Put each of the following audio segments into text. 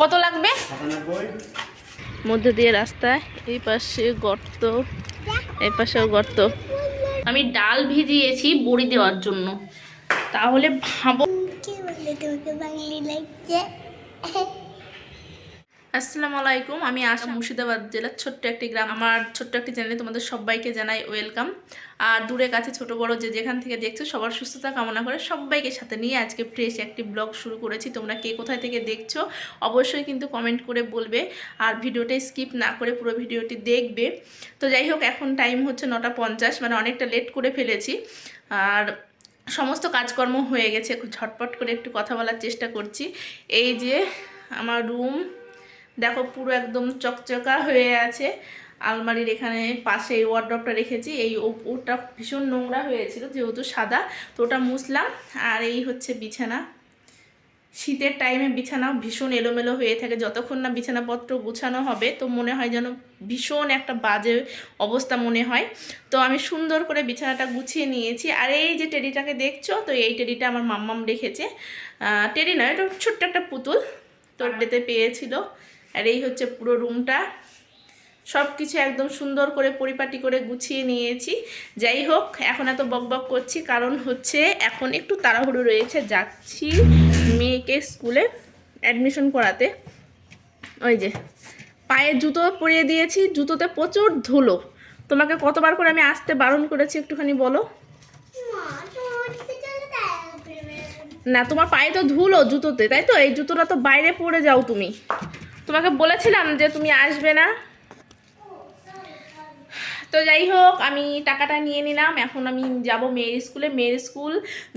কত লাগবে? মধ্যে দিয়ে রাস্তায় এই পাশে গর্ত এই পাশেও গর্ত। আমি ডাল ভিজিয়েছি বড়ি দেওয়ার জন্য। তাহলে ভাবো। কি বলে তোমাকে বাঙালি লাগছে আসসালামু আলাইকুম আমি আশা মুর্শিদাবাদ জেলার ছোট্ট একটি গ্রাম। আমার ছোট্ট একটি চ্যানেলে তোমাদের সবাইকে জানাই ওয়েলকাম। আর দূরে কাছে ছোট বড় যে যেখান থেকে দেখছ সবার সুস্থতা কামনা করে সবাইকে সাথে নিয়ে আজকে ফ্রেশ একটি ব্লগ শুরু করেছি। তোমরা কে কোথায় থেকে দেখছ অবশ্যই কিন্তু কমেন্ট করে বলবে। আর ভিডিওটা স্কিপ না করে পুরো ভিডিওটি দেখবে। তো যাই হোক এখন টাইম হচ্ছে নটা পঞ্চাশ মানে অনেকটা লেট করে ফেলেছি। আর সমস্ত কাজকর্ম হয়ে গেছে খুব ঝটপট করে একটু কথা বলার চেষ্টা করছি। এই যে আমার রুম দেখো পুরো একদম চকচকা হয়ে আছে। আলমারির এখানে পাশে এই ওয়ার্ড্রপটা রেখেছি। এই ওটা ভীষণ নোংরা হয়েছিল যেহেতু সাদা তো ওটা মুছলাম। আর এই হচ্ছে বিছানা। শীতের টাইমে বিছানা ভীষণ এলোমেলো হয়ে থাকে। যতক্ষণ না বিছানাপত্র গুছানো হবে তো মনে হয় যেন ভীষণ একটা বাজে অবস্থা মনে হয়। তো আমি সুন্দর করে বিছানাটা গুছিয়ে নিয়েছি। আর এই যে টেডিটাকে দেখছ তো এই টেডিটা আমার মাম্মাম রেখেছে। টেডি নয় এটা ছোট্ট একটা পুতুল। তোর ডেতে পেয়েছিল। আর এই হচ্ছে পুরো রুমটা। সব কিছু একদম সুন্দর করে পরিপাটি করে গুছিয়ে নিয়েছি। যাই হোক, এখন এত বকবক করছি, কারণ হচ্ছে এখন একটু তাড়াহুড়ো রয়েছে। যাচ্ছি মেয়েকে স্কুলে অ্যাডমিশন করাতে। ওই যে, পায়ে জুতো পরিয়ে দিয়েছি, জুতোতে প্রচুর ধুলো। তোমাকে কতবার করে আমি আসতে বারণ করেছি একটুখানি বলো? না, তোমার পায়ে তো ধুলো জুতোতে, তাই তো? এই জুতোটা তো বাইরে পড়ে যাও তুমি। তোমাকে বলেছিলাম যে তুমি আসবে না। তো যাই হোক, আমি টাকাটা নিয়ে নিলাম। এখন আমি যাব মেয়ের স্কুলে। মেয়ের স্কুল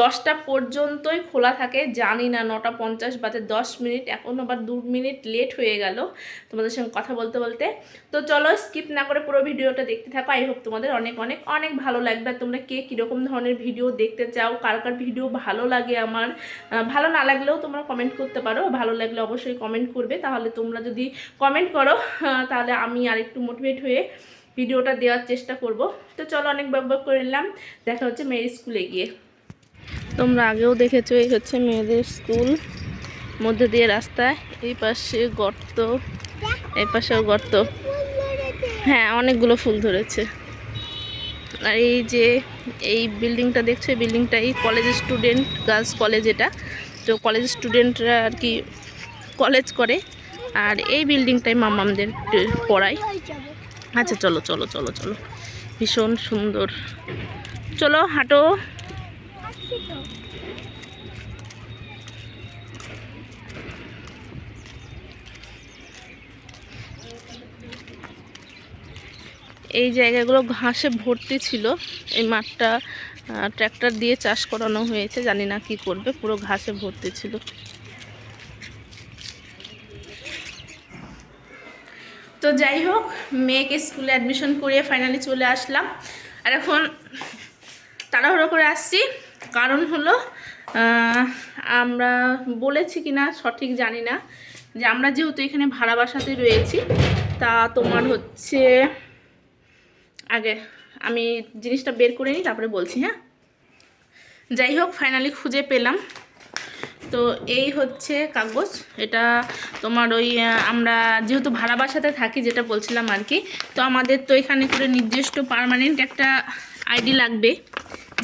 দশটা পর্যন্তই খোলা থাকে। জানি না, নটা পঞ্চাশ বাজে দশ মিনিট। এখন আবার দু মিনিট লেট হয়ে গেল তোমাদের সঙ্গে কথা বলতে বলতে। তো চলো স্কিপ না করে পুরো ভিডিওটা দেখতে থাকো। আই হোপ তোমাদের অনেক অনেক অনেক ভালো লাগবে। আর তোমরা কে কীরকম ধরনের ভিডিও দেখতে চাও? কার কার ভিডিও ভালো লাগে আমার? ভালো না লাগলেও তোমরা কমেন্ট করতে পারো। ভালো লাগলে অবশ্যই কমেন্ট করবে। তাহলে তোমরা যদি কমেন্ট করো তাহলে আমি আরেকটু মোটিভেট হয়ে ভিডিওটা দেওয়ার চেষ্টা করব। তো চলো অনেক ব্যবহার করে নিলাম। দেখা হচ্ছে মেয়ের স্কুলে গিয়ে। তোমরা আগেও দেখেছ, এই হচ্ছে মেয়েদের স্কুল। মধ্যে দিয়ে রাস্তায় এই পাশে গর্ত, এই পাশেও গর্ত। হ্যাঁ অনেকগুলো ফুল ধরেছে। আর এই যে, এই বিল্ডিংটা দেখছ? এই বিল্ডিংটা এই কলেজের স্টুডেন্ট গার্লস কলেজ এটা। তো কলেজ স্টুডেন্টরা আর কি কলেজ করে। আর এই বিল্ডিংটাই মামামদের পড়ায়। আচ্ছা চলো চলো চলো চলো। ভীষণ সুন্দর। চলো, হাঁটো। এই জায়গাগুলো ঘাসে ভর্তি ছিল। এই মাঠটা ট্র্যাক্টর দিয়ে চাষ করানো হয়েছে। জানি না কি করবে, পুরো ঘাসে ভর্তি ছিল। তো যাই হোক, মেয়েকে স্কুলে অ্যাডমিশন করিয়ে ফাইনালি চলে আসলাম। আর এখন তাড়াহুড়ো করে আসছি। কারণ হলো আমরা বলেছি কি না সঠিক জানি না, যে আমরা যেহেতু এখানে ভাড়া বাসাতে রয়েছি, তা তোমার হচ্ছে, আগে আমি জিনিসটা বের করে নিই, তারপরে বলছি হ্যাঁ? যাই হোক ফাইনালি খুঁজে পেলাম। তো এই হচ্ছে কাগজ। এটা তোমার ওই আমরা যেহেতু ভাড়া বাসাতে থাকি, যেটা বলছিলাম আর কি, তো আমাদের তো এখানে করে নির্দিষ্ট পার্মানেন্ট একটা আইডি লাগবে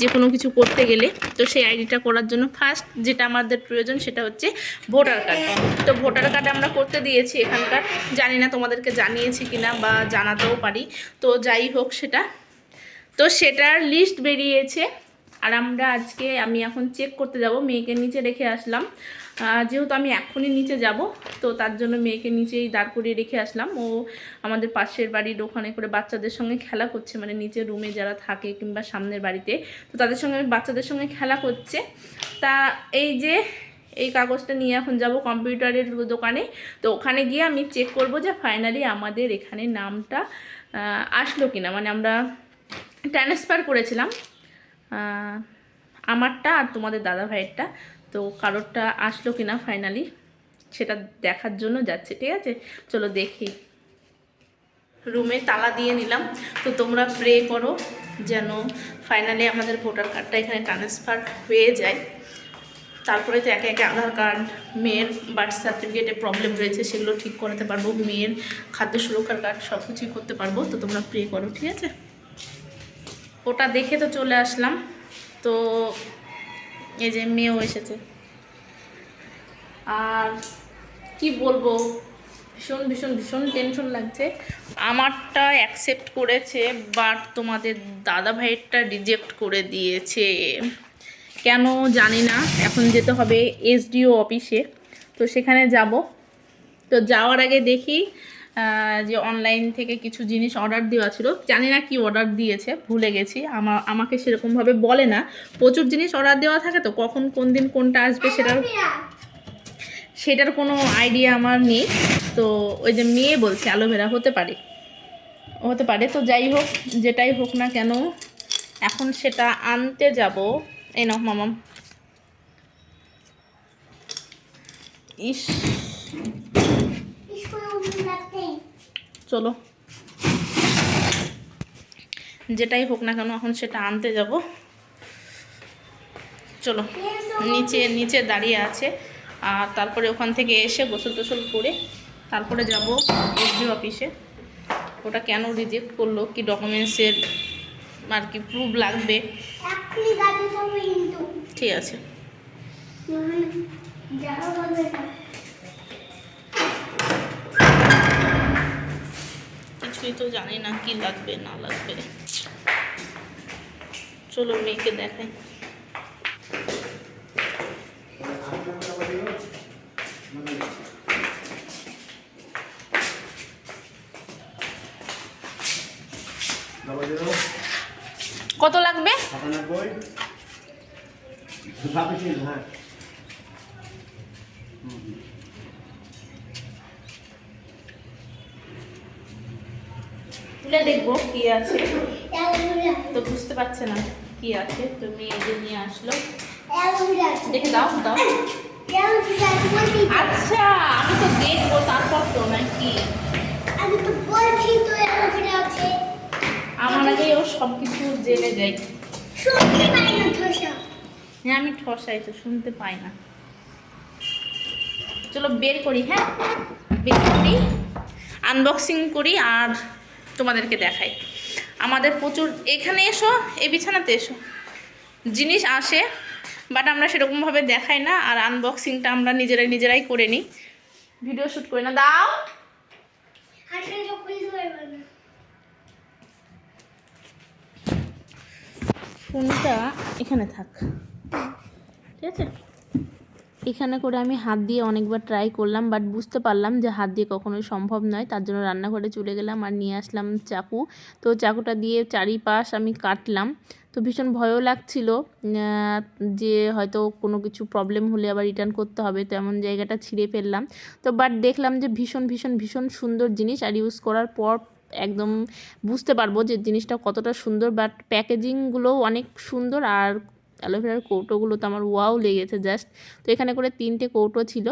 যে কোনো কিছু করতে গেলে। তো সেই আইডিটা করার জন্য ফার্স্ট যেটা আমাদের প্রয়োজন সেটা হচ্ছে ভোটার কার্ড তো ভোটার কার্ড আমরা করতে দিয়েছি এখানকার। জানি না তোমাদেরকে জানিয়েছি কিনা বা জানাতেও পারি। তো যাই হোক সেটা। তো সেটার লিস্ট বেরিয়েছে। আর আমরা আজকে, আমি এখন চেক করতে যাব, মেয়েকে নিচে রেখে আসলাম। যেহেতু আমি এখনই নিচে যাব, তো তার জন্য মেয়েকে নিচেই দাঁড় করিয়ে রেখে আসলাম। ও আমাদের পাশের বাড়ির ওখানে করে বাচ্চাদের সঙ্গে খেলা করছে মানে নিচে রুমে যারা থাকে কিংবা সামনের বাড়িতে, তো তাদের সঙ্গে, বাচ্চাদের সঙ্গে খেলা করছে। তা এই যে, এই কাগজটা নিয়ে এখন যাব কম্পিউটারের দোকানে। তো ওখানে গিয়ে আমি চেক করব যে ফাইনালি আমাদের এখানে নামটা আসলো কিনা। মানে আমরা ট্রান্সফার করেছিলাম। আমারটা আর তোমাদের দাদা ভাইয়েরটা তো কারোরটা আসলো কিনা ফাইনালি সেটা দেখার জন্য যাচ্ছে, ঠিক আছে? চলো দেখি। রুমে তালা দিয়ে নিলাম। তো তোমরা প্রে করো যেন ফাইনালি আমাদের ভোটার কার্ডটা এখানে ট্রান্সফার হয়ে যায়। তারপরে তো একে একে আধার কার্ড মেয়ের বার্থ সার্টিফিকেটে প্রবলেম রয়েছে, সেগুলো ঠিক করাতে পারব। মেয়ের খাদ্য সুরক্ষার কার্ড সব কিছুই করতে পারব। তো তোমরা প্রে করো, ঠিক আছে? ওটা দেখে তো চলে আসলাম। তো এই যে মেয়েও এসেছে। আর কি বলব? ভীষণ ভীষণ ভীষণ টেনশন লাগছে। আমারটা অ্যাকসেপ্ট করেছে বাট তোমাদের দাদা ভাইয়েরটা রিজেক্ট করে দিয়েছে। কেন জানি না, এখন যেতে হবে এসডিও অফিসে তো সেখানে যাব। তো যাওয়ার আগে দেখি যে অনলাইন থেকে কিছু জিনিস অর্ডার দেওয়া ছিল, জানি না কি অর্ডার দিয়েছে, ভুলে গেছি, আমা, আমাকে সেরকমভাবে বলে না। প্রচুর জিনিস অর্ডার দেওয়া থাকে তো, কখন কোন দিন কোনটা আসবে সেটার সেটার কোনো আইডিয়া আমার নেই। তো ওই যে মেয়ে বলছে, অ্যালোভেরা হতে পারে। হতে পারে, তো যাই হোক, যেটাই হোক না কেন, এখন সেটা আনতে যাব। এই নাও মামাম ইস চলো। যেটাই হোক না কেন, এখন সেটা আনতে যাব। চলো, নিচে নিচে দাঁড়িয়ে আছে। আর তারপরে ওখান থেকে এসে গোসল টোসল করে তারপরে যাব এসডি অফিসে। ওটা কেন রিজেক্ট করল, কি ডকুমেন্টসের আর কি প্রুফ লাগবে? ঠিক আছে। কিছুই তো জানি না কি লাগবে না লাগবে। চলো মেয়েকে দেখাই। কত লাগবে? তুলে দেখব কি আছে। তো বুঝতে পারছে না কি আছে, তো মেয়ে এই যে নিয়ে আসলো। দেখে দাও দাও। আচ্ছা আমি তো দেখব তারপর তো নাকি। আমি আছে আমার আগে ও সব কিছু জেনে যায়। ধোসা হ্যাঁ আমি ঠসাই তো, শুনতে পাই না। চলো বের করি হ্যাঁ? বের করি। আনবক্সিং করি আর তোমাদেরকে দেখাই। আমাদের প্রচুর এখানে এসো, এই বিছানাতে এসো। জিনিস আসে বাট আমরা সেরকমভাবে দেখাই না, আর আনবক্সিংটা আমরা নিজেরাই নিজেরাই করে নিই। ভিডিও শ্যুট করি না। দাও। ফোনটা এখানে থাক। ঠিক আছে? এখানে করে আমি হাত দিয়ে অনেকবার ট্রাই করলাম বাট বুঝতে পারলাম যে হাত দিয়ে কখনোই সম্ভব নয়। তার জন্য রান্নাঘরে চলে গেলাম আর নিয়ে আসলাম চাকু। তো চাকুটা দিয়ে চারিপাশ আমি কাটলাম। তো ভীষণ ভয়ও লাগছিল যে হয়তো কোনো কিছু প্রবলেম হলে আবার রিটার্ন করতে হবে, তো এমন জায়গাটা ছিঁড়ে ফেললাম। তো বাট দেখলাম যে ভীষণ ভীষণ ভীষণ সুন্দর জিনিস আর ইউজ করার পর একদম বুঝতে পারব যে জিনিসটা কতটা সুন্দর। বাট প্যাকেজিংগুলোও অনেক সুন্দর আর অ্যালোভেরার কৌটোগুলো তো আমার ওয়াও লেগেছে জাস্ট। তো এখানে করে তিনটে কৌটো ছিল।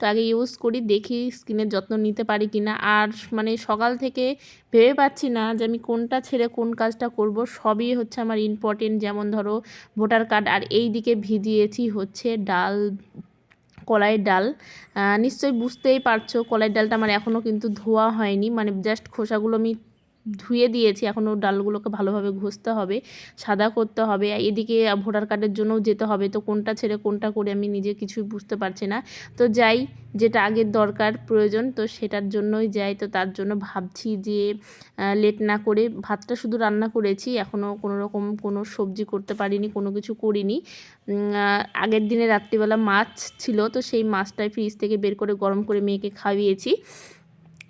তো আগে ইউজ করি, দেখি স্কিনের যত্ন নিতে পারি কি না আর মানে সকাল থেকে ভেবে পাচ্ছি না যে আমি কোনটা ছেড়ে কোন কাজটা করব। সবই হচ্ছে আমার ইম্পর্টেন্ট যেমন ধরো ভোটার কার্ড। আর এই দিকে ভিজিয়েছি হচ্ছে ডাল কলাইয়ের ডাল। নিশ্চয়ই বুঝতেই পারছ কলাইয়ের ডালটা আমার এখনও কিন্তু ধোয়া হয়নি। মানে জাস্ট খোসাগুলো আমি ধুয়ে দিয়েছি। এখনও ডালগুলোকে ভালোভাবে ঘষতে হবে, সাদা করতে হবে। এদিকে ভোটার কার্ডের জন্যও যেতে হবে। তো কোনটা ছেড়ে কোনটা করে আমি নিজে কিছুই বুঝতে পারছি না। তো যাই, যেটা আগের দরকার, প্রয়োজন, তো সেটার জন্যই যাই। তো তার জন্য ভাবছি যে লেট না করে ভাতটা শুধু রান্না করেছি। এখনও কোনো রকম কোনো সবজি করতে পারিনি, কোনো কিছু করিনি। আগের দিনে রাত্রিবেলা মাছ ছিল। তো সেই মাছটাই ফ্রিজ থেকে বের করে গরম করে মেয়েকে খাইয়েছি।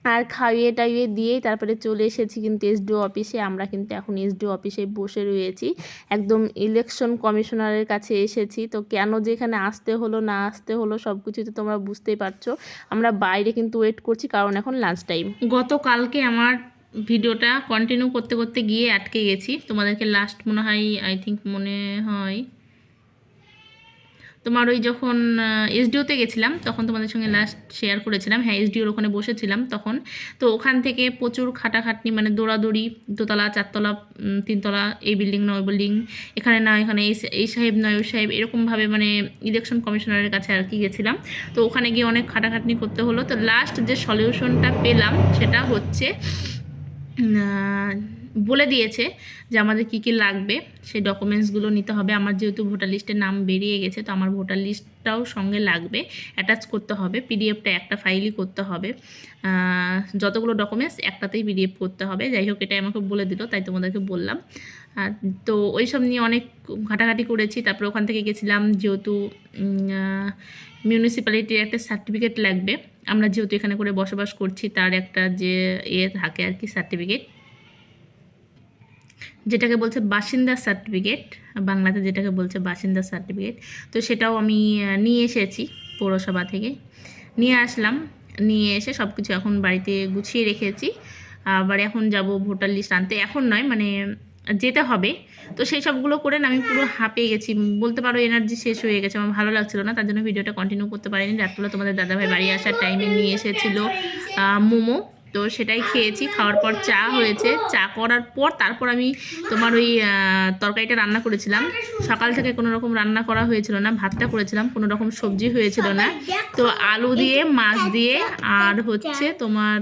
আর খাইয়ে টাইয়ে দিয়েই তারপরে চলে এসেছি কিন্তু এসডিও অফিসে আমরা কিন্তু এখন এসডিও অফিসে বসে রয়েছি। একদম ইলেকশন কমিশনারের কাছে এসেছি। তো কেন যে এখানে আসতে হলো, না আসতে হলো সব কিছুই তো তোমরা বুঝতেই পারছ। আমরা বাইরে কিন্তু ওয়েট করছি কারণ এখন লাঞ্চ টাইম গতকালকে আমার ভিডিওটা কন্টিনিউ করতে করতে গিয়ে আটকে গেছি। তোমাদেরকে লাস্ট মনে হয় আই থিঙ্ক মনে হয় তোমার ওই যখন এসডিওতে গেছিলাম তখন তোমাদের সঙ্গে লাস্ট শেয়ার করেছিলাম। হ্যাঁ এসডিওর ওখানে বসেছিলাম তখন। তো ওখান থেকে প্রচুর খাটাখাটনি মানে দৌড়াদৌড়ি দোতলা চারতলা তিনতলা এই বিল্ডিং না ওই বিল্ডিং এখানে না এখানে এই এই সাহেব নয় ওই সাহেব এরকমভাবে মানে ইলেকশন কমিশনারের কাছে আর কি গেছিলাম। তো ওখানে গিয়ে অনেক খাটাখাটনি করতে হলো। তো লাস্ট যে সলিউশনটা পেলাম সেটা হচ্ছে বলে দিয়েছে যে আমাদের কী কী লাগবে, সেই ডকুমেন্টসগুলো নিতে হবে। আমার যেহেতু ভোটার লিস্টের নাম বেরিয়ে গেছে, তো আমার ভোটার লিস্টটাও সঙ্গে লাগবে। অ্যাটাচ করতে হবে পিডিএফটা একটা ফাইলই করতে হবে। যতগুলো ডকুমেন্টস একটাতেই পিডিএফ করতে হবে। যাই হোক, এটাই আমাকে বলে দিল, তাই তোমাদেরকে বললাম। তো ওই সব নিয়ে অনেক ঘাটাঘাটি করেছি। তারপরে ওখান থেকে গেছিলাম, যেহেতু মিউনিসিপ্যালিটির একটা সার্টিফিকেট লাগবে। আমরা যেহেতু এখানে করে বসবাস করছি, তার একটা যে ইয়ে থাকে আর কি সার্টিফিকেট যেটাকে বলছে বাসিন্দা সার্টিফিকেট বাংলাতে যেটাকে বলছে বাসিন্দা সার্টিফিকেট তো সেটাও আমি নিয়ে এসেছি পৌরসভা থেকে। নিয়ে আসলাম, নিয়ে এসে সব কিছু এখন বাড়িতে গুছিয়ে রেখেছি। আবার এখন যাব ভোটার লিস্ট আনতে। এখন নয় মানে যেতে হবে। তো সেই সবগুলো করে আমি পুরো হাঁপিয়ে গেছি। বলতে পারো এনার্জি শেষ হয়ে গেছে। আমার ভালো লাগছিল না। তার জন্য ভিডিওটা কন্টিনিউ করতে পারিনি। রাত্রবেলা তোমাদের দাদাভাই বাড়ি আসার টাইমে নিয়ে এসেছিল মোমো। তো সেটাই খেয়েছি। খাওয়ার পর চা হয়েছে। চা করার পর তারপর আমি তোমার ওই তরকারিটা রান্না করেছিলাম। সকাল থেকে কোনো রকম রান্না করা হয়েছিল না। ভাতটা করেছিলাম। কোনো রকম সবজি হয়েছিল না। তো আলু দিয়ে, মাছ দিয়ে, আর হচ্ছে তোমার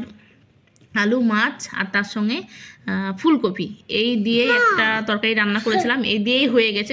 আলু মাছ আর তার সঙ্গে ফুলকপি। এই দিয়ে একটা তরকারি রান্না করেছিলাম। এই দিয়েই হয়ে গেছে।